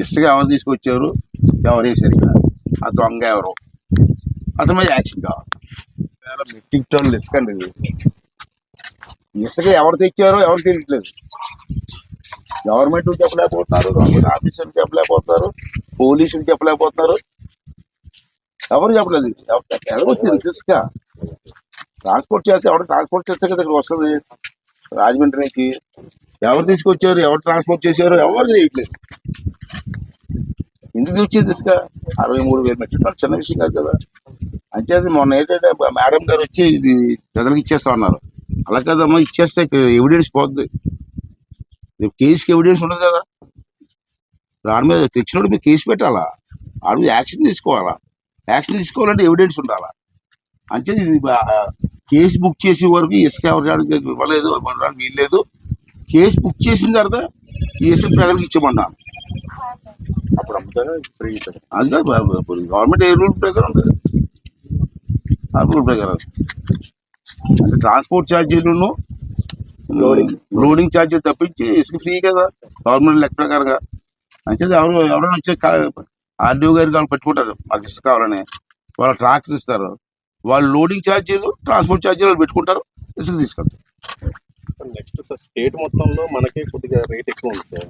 ఇసుక ఎవరు తీసుకొచ్చారు? ఎవరు వేసారు ఇక్కడ? ఆ దొంగ ఎవరు? అతని మీద యాక్షన్ కావాలి. వేల మెట్రిక్ టన్నులు ఇసుక అండి ఇసుక ఎవరు తెచ్చారో ఎవరు తెలియట్లేదు. గవర్నమెంట్ చెప్పలేకపోతున్నారు గవర్నమెంట్ ఆఫీసర్లు చెప్పలేకపోతున్నారు పోలీసులు చెప్పలేకపోతున్నారు. ఎవరు చెప్పలేదు? ఎలాగొచ్చింది ఇసుక? ట్రాన్స్పోర్ట్ చేస్తే ఎవరు ట్రాన్స్పోర్ట్ చేస్తే కదా ఇక్కడ వస్తుంది? రాజమండ్రి నుంచి ఎవరు తీసుకొచ్చారు ఎవరు ట్రాన్స్పోర్ట్ చేశారు ఎవరు చేయట్లేదు. ఎందుకు వచ్చింది ఇసుక? అరవై మూడు వేలు మెట్రిక్ చిన్న విషయం కాదు కదా. అంచేది మొన్న ఏంటంటే మేడం గారు వచ్చి ఇది ప్రజలకు ఇచ్చేస్తా ఉన్నారు అలా కదమ్మా ఇచ్చేస్తే ఎవిడెన్స్ పోద్ది. రేపు కేసుకి ఎవిడెన్స్ ఉండదు కదా. దాని మీద తెచ్చినోడు మీరు కేసు పెట్టాలా? వాడి మీద యాక్షన్ తీసుకోవాలా? యాక్షన్ తీసుకోవాలంటే ఎవిడెన్స్ ఉండాలా? అంటే కేసు బుక్ చేసే వరకు ఇసుక ఎవరికి ఇవ్వలేదు ఇవ్వడానికి వీల్లేదు. కేసు బుక్ చేసిన తర్వాత ఈ ఇసుక ప్రజలకు ఇచ్చేమన్నా అప్పుడు అది గవర్నమెంట్ ఏ రూల్ ప్రకారం ఉంటుంది. ఆ రూల్ ప్రకారం. అంటే ట్రాన్స్పోర్ట్ ఛార్జీలను. లోడింగ్ ఛార్జీలు తప్పించి ఇసుక ఫ్రీ కదా గవర్నమెంట్ లెక్క ప్రకారంగా. అంటే ఎవరు ఎవరైనా వచ్చే ఆర్డీఓ గారికి వాళ్ళు పెట్టుకుంటారు మాకు ఇసుక కావాలని. వాళ్ళు ట్రాక్స్ ఇస్తారు. వాళ్ళు లోడింగ్ ఛార్జీలు ట్రాన్స్పోర్ట్ ఛార్జీలు వాళ్ళు పెట్టుకుంటారు ఇసుక తీసుకెళ్తారు నెక్స్ట్ సార్ స్టేట్ మొత్తంలో మనకి కొద్దిగా రేట్ ఎక్కువ ఉంది సార్.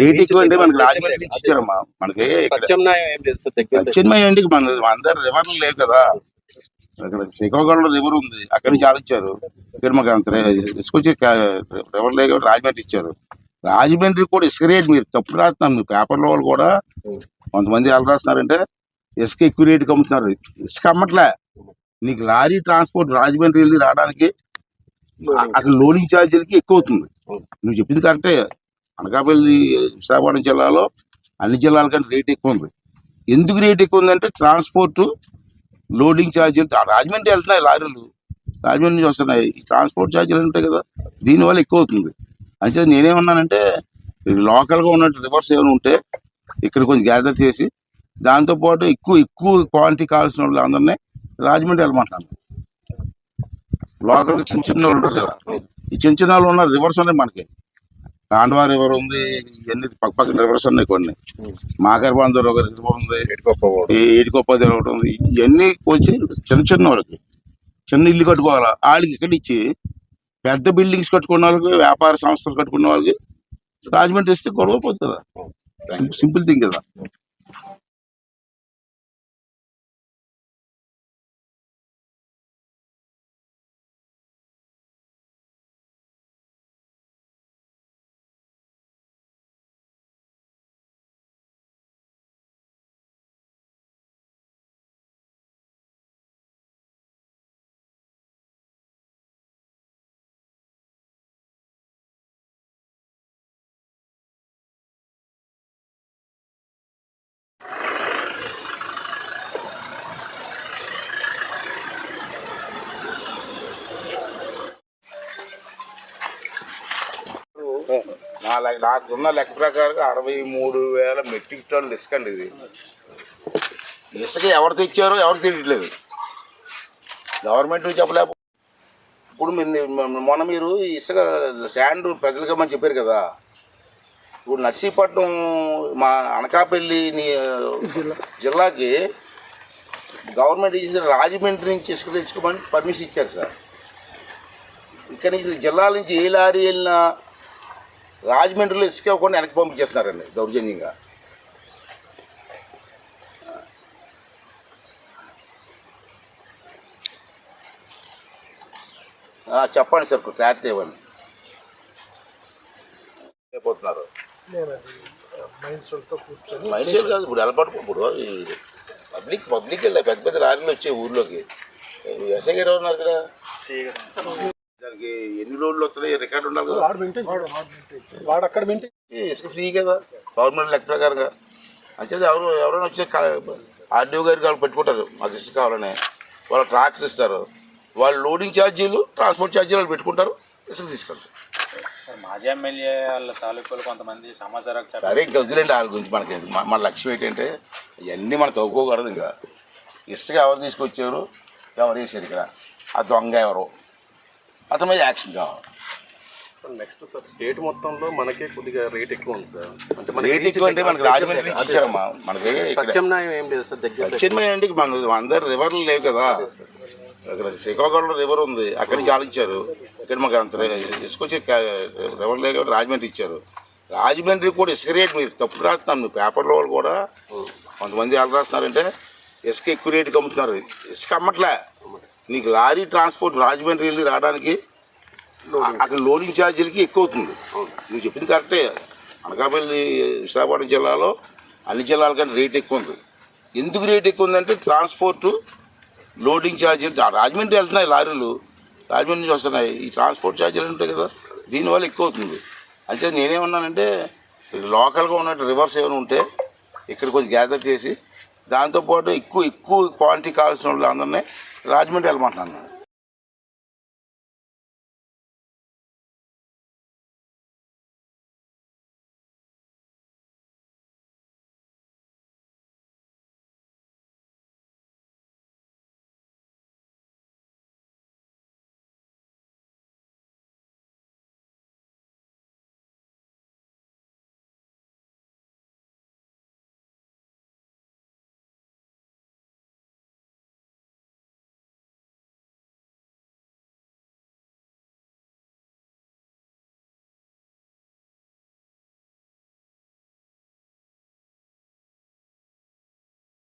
రేట్ ఎక్కువ అంటే మనకి రాజమండ్రి నుంచి. ఇచ్చారమ్మా. మనకి ఇక్కడ ప్రత్యామ్నాయం మన అందరు రివర్లు లేవు కదా. అక్కడ శ్రీకాకుళంలో రివర్ ఉంది అక్కడి నుంచి ఆలోచించారు. ఇక్కడ మాకు అంత ఇసుకొచ్చి రివర్ లేక రాజమండ్రి ఇచ్చారు. రాజమండ్రి కూడా ఇసుక రేట్ మీరు తప్పు రాస్తున్నారు మీ పేపర్లో వాళ్ళు కూడా కొంతమంది ఎలా రాస్తున్నారంటే ఇసుక ఎక్కువ రేటుకి అమ్ముతున్నారు. ఇసుక అమ్మట్లే. నీకు లారీ ట్రాన్స్పోర్ట్ రాజమండ్రి వెళ్ళి రావడానికి అక్కడ లోడింగ్ ఛార్జీలకి ఎక్కువ అవుతుంది నువ్వు చెప్పింది కరెక్టే. అనకాపల్లి విశాఖపట్నం జిల్లాలో అన్ని జిల్లాల కంటే రేట్ ఎక్కువ ఉంది ఎందుకు రేట్ ఎక్కువ ఉందంటే ట్రాన్స్పోర్ట్ లోడింగ్ ఛార్జీలు రాజమండ్రి వెళ్తున్నాయి లారీలు. రాజమండ్రి నుంచి వస్తున్నాయి. ఈ ట్రాన్స్పోర్ట్ ఛార్జీలు ఉంటాయి కదా దీనివల్ల ఎక్కువ అవుతుంది అంటే నేనేమన్నానంటే లోకల్గా ఉన్న రివర్స్ ఏమైనా ఉంటే ఇక్కడ కొంచెం గ్యాదర్ చేసి దాంతోపాటు ఎక్కువ ఎక్కువ క్వాలిటీ కావాల్సిన వాళ్ళు అందరినీ రాజమండ్రి వెళ్ళమంటున్నాను లోకల్ చిన్న చిన్న వాళ్ళు ఉంటారు కదా. ఈ చిన్న చిన్న వాళ్ళు ఉన్న రివర్స్ ఉన్నాయి మనకి. కాండవా రివర్ ఉంది ఇవన్నీ పక్క పక్కన రివర్స్ ఉన్నాయి కొన్ని. మాకర్బాంధర్ ఒక రివర్ ఉంది. ఈ ఏటికొప్ప ఒకటి ఉంది. ఇవన్నీ వచ్చి చిన్న చిన్న వాళ్ళకి. చిన్న ఇల్లు కట్టుకోవాలా? వాళ్ళకి ఇక్కడ ఇచ్చి పెద్ద బిల్డింగ్స్ కట్టుకున్న వాళ్ళకి వ్యాపార సంస్థలు కట్టుకున్న వాళ్ళకి రాజమండ్రి ఇస్తే గొడవ పోతుంది కదా. సింపుల్ థింగ్ కదా నా లెక్క నాకున్న లెక్క ప్రకారం అరవై మూడు వేల మెట్రిక్ టన్నులు ఇసుక అండి ఇది. ఇసుక ఎవరు తెచ్చారో ఎవరు తెలియట్లేదు. గవర్నమెంట్ చెప్పలేకపో ఇప్పుడు మీరు మొన్న- మీరు ఇసుక శాండ్ ప్రజలకు ఇవ్వమని చెప్పారు కదా. ఇప్పుడు నర్సీపట్నం మా అనకాపల్లి జిల్లాకి గవర్నమెంట్ ఇచ్చిన రాజమండ్రి నుంచి ఇసుక తెచ్చుకోమని పర్మిషన్ ఇచ్చారు సార్. ఇక్కడ నుంచి జిల్లాల నుంచి ఏ లారీ వెళ్ళినా రాజమండ్రిలో ఇసుక ఇవ్వకుండా వెనక్కి పంపించేస్తున్నారండి దౌర్జన్యంగా. చెప్పండి సార్ క్లారిటీ ఇవ్వండి. పోతున్నారు మైండ్ కాదు ఇప్పుడు ఎలా ఇప్పుడు పబ్లిక్ పబ్లిక్ వెళ్ళా పెద్ద పెద్ద లారీలు వచ్చే ఊర్లోకి. ఎస్ఐ గారు ఉన్నారు కదా దానికి ఎన్ని రోజులు వస్తున్నాయి? రికార్డు ఉండాలి కదా వాడు అక్కడ వింటే ఈ ఇసుక ఫ్రీ కదా. గవర్నమెంట్ లెక్క ప్రకారంగా. అంచేది ఎవరు ఎవరైనా వచ్చే ఆర్డీఓ గారికి వాళ్ళు పెట్టుకుంటారు. మాకు ఇసుక కావాలని. వాళ్ళు ట్రాక్స్ ఇస్తారు. వాళ్ళు లోడింగ్ ఛార్జీలు ట్రాన్స్పోర్ట్ ఛార్జీలు వాళ్ళు పెట్టుకుంటారు. ఇసుక తీసుకెళ్తారు. మాజీ ఎమ్మెల్యే వాళ్ళ తాలూకులు కొంతమంది సమాచార సరే ఇంకా వదిలేండి వాళ్ళ గురించి మనకి. మన- మన లక్ష్యం ఏంటంటే ఇవన్నీ మనం తవ్వుకోకూడదు ఇంకా. ఇసుక ఎవరు తీసుకొచ్చారు? ఎవరు వేసారు ఇక్కడ? ఆ దొంగ ఎవరు? అతని మీద యాక్షన్ కావాలి. నెక్స్ట్ సార్ స్టేట్ మొత్తంలో మనకే కొద్దిగా రేట్ ఎక్కువ ఉంది సార్. అంటే రేట్ ఎక్కువ అంటే మనకి రాజమండ్రి ఇచ్చారమ్మా మనకి ప్రత్యామ్నాయం ఏం లేదు సార్ దగ్గర అంటే మన అందరు రివర్లు లేవు కదా. అక్కడ శ్రీకాకుళంలో రివర్ ఉంది. అక్కడి నుంచి ఆలోచించారు. ఇక్కడ మాకు అంత ఇసుకొచ్చి రివర్ లేక రాజమండ్రి ఇచ్చారు. రాజమండ్రి కూడా ఇసుక రేట్ మీరు తప్పు రాస్తున్నాను మీ పేపర్లో వాళ్ళు కూడా కొంతమంది ఎలా రాస్తున్నారంటే ఇసుక ఎక్కువ రేటుకి అమ్ముతున్నారు. ఇసుక అమ్మట్లే. నీకు లారీ ట్రాన్స్పోర్ట్ రాజమండ్రి వెళ్ళి రావడానికి అక్కడ లోడింగ్ ఛార్జీలకి ఎక్కువ అవుతుంది నువ్వు చెప్పింది కరెక్టే. అనకాపల్లి విశాఖపట్నం జిల్లాలో అన్ని జిల్లాల కంటే రేట్ ఎక్కువ ఉంది. ఎందుకు రేట్ ఎక్కువ ఉందంటే ట్రాన్స్పోర్ట్ లోడింగ్ ఛార్జీలు రాజమండ్రి వెళ్తున్నాయి లారీలు. రాజమండ్రి నుంచి వస్తున్నాయి. ఈ ట్రాన్స్పోర్ట్ ఛార్జీలు ఉంటాయి కదా దీనివల్ల ఎక్కువ అవుతుంది. అంటే నేనేమన్నానంటే లోకల్గా ఉన్నట్టు రివర్స్ ఏమైనా ఉంటే ఇక్కడ కొంచెం గ్యాదర్ చేసి దాంతోపాటు ఎక్కువ ఎక్కువ క్వాంటిటీ కావాల్సిన వాళ్ళు అందరినీ రాజమండ్రి వెళ్ళమంటున్నాను.